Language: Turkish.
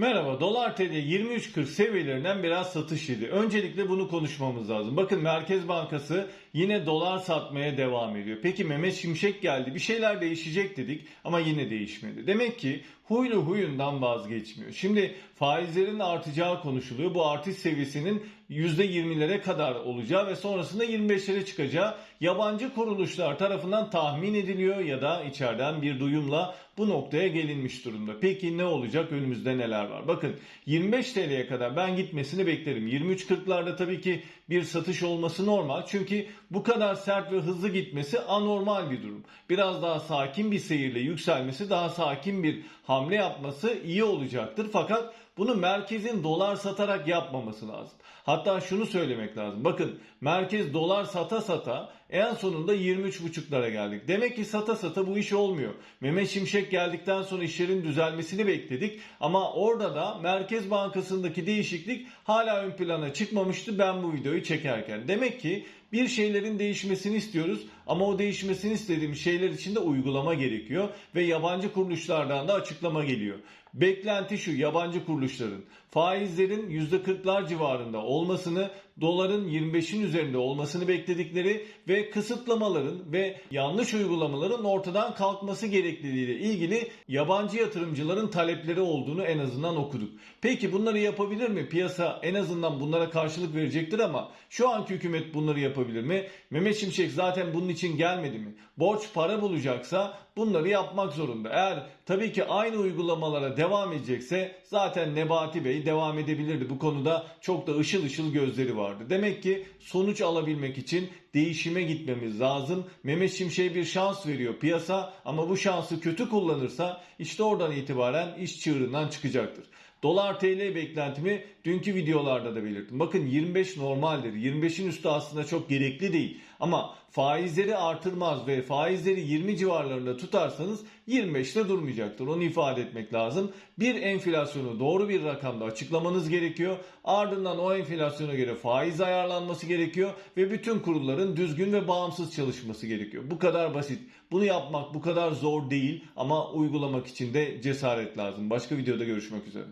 Merhaba, dolar TL 23.40 seviyelerinden biraz satış yedi. Öncelikle bunu konuşmamız lazım. Bakın Merkez Bankası yine dolar satmaya devam ediyor. Peki Mehmet Şimşek geldi, bir şeyler değişecek dedik ama yine değişmedi. Demek ki huylu huyundan vazgeçmiyor. Şimdi faizlerin artacağı konuşuluyor. Bu artış seviyesinin %20'lere kadar olacağı ve sonrasında 25'lere çıkacağı yabancı kuruluşlar tarafından tahmin ediliyor ya da içeriden bir duyumla bu noktaya gelinmiş durumda. Peki ne olacak? Önümüzde neler var? Bakın 25 TL'ye kadar ben gitmesini beklerim. 23.40'larda tabii ki bir satış olması normal. Çünkü bu kadar sert ve hızlı gitmesi anormal bir durum. Biraz daha sakin bir seyirle yükselmesi, daha sakin bir hamle yapması iyi olacaktır. Fakat bunu merkezin dolar satarak yapmaması lazım. Hatta şunu söylemek lazım. Bakın merkez dolar sata sata en sonunda 23.5'lara geldik. Demek ki sata sata bu iş olmuyor. Mehmet Şimşek geldikten sonra işlerin düzelmesini bekledik. Ama orada da Merkez Bankası'ndaki değişiklik hala ön plana çıkmamıştı ben bu videoyu çekerken. Demek ki bir şeylerin değişmesini istiyoruz ama o değişmesini istediğim şeyler için de uygulama gerekiyor ve yabancı kuruluşlardan da açıklama geliyor. Beklenti şu yabancı kuruluşların faizlerin %40'lar civarında olmasını, doların 25'in üzerinde olmasını bekledikleri ve kısıtlamaların ve yanlış uygulamaların ortadan kalkması gerekliliğiyle ilgili yabancı yatırımcıların talepleri olduğunu en azından okuduk. Peki bunları yapabilir mi? Piyasa en azından bunlara karşılık verecektir ama şu anki hükümet bunları yapabilir mi? Mehmet Şimşek zaten bunun için gelmedi mi? Borç para bulacaksa bunları yapmak zorunda. Eğer tabii ki aynı uygulamalara devam edecekse zaten Nebati Bey devam edebilirdi. Bu konuda çok da ışıl ışıl gözleri vardı. Demek ki sonuç alabilmek için değişime gitmemiz lazım. Mehmet Şimşek'e bir şans veriyor piyasa ama bu şansı kötü kullanırsa işte oradan itibaren iş çığırından çıkacaktır. Dolar TL beklentimi dünkü videolarda da belirttim. Bakın 25 normaldir. 25'in üstü aslında çok gerekli değil. Ama faizleri artırmaz ve faizleri 20 civarlarında tutarsanız 25'te durmayacaktır. Onu ifade etmek lazım. Bir enflasyonu doğru bir rakamda açıklamanız gerekiyor. Ardından o enflasyona göre faiz ayarlanması gerekiyor ve bütün kurulların düzgün ve bağımsız çalışması gerekiyor. Bu kadar basit. Bunu yapmak bu kadar zor değil ama uygulamak için de cesaret lazım. Başka videoda görüşmek üzere.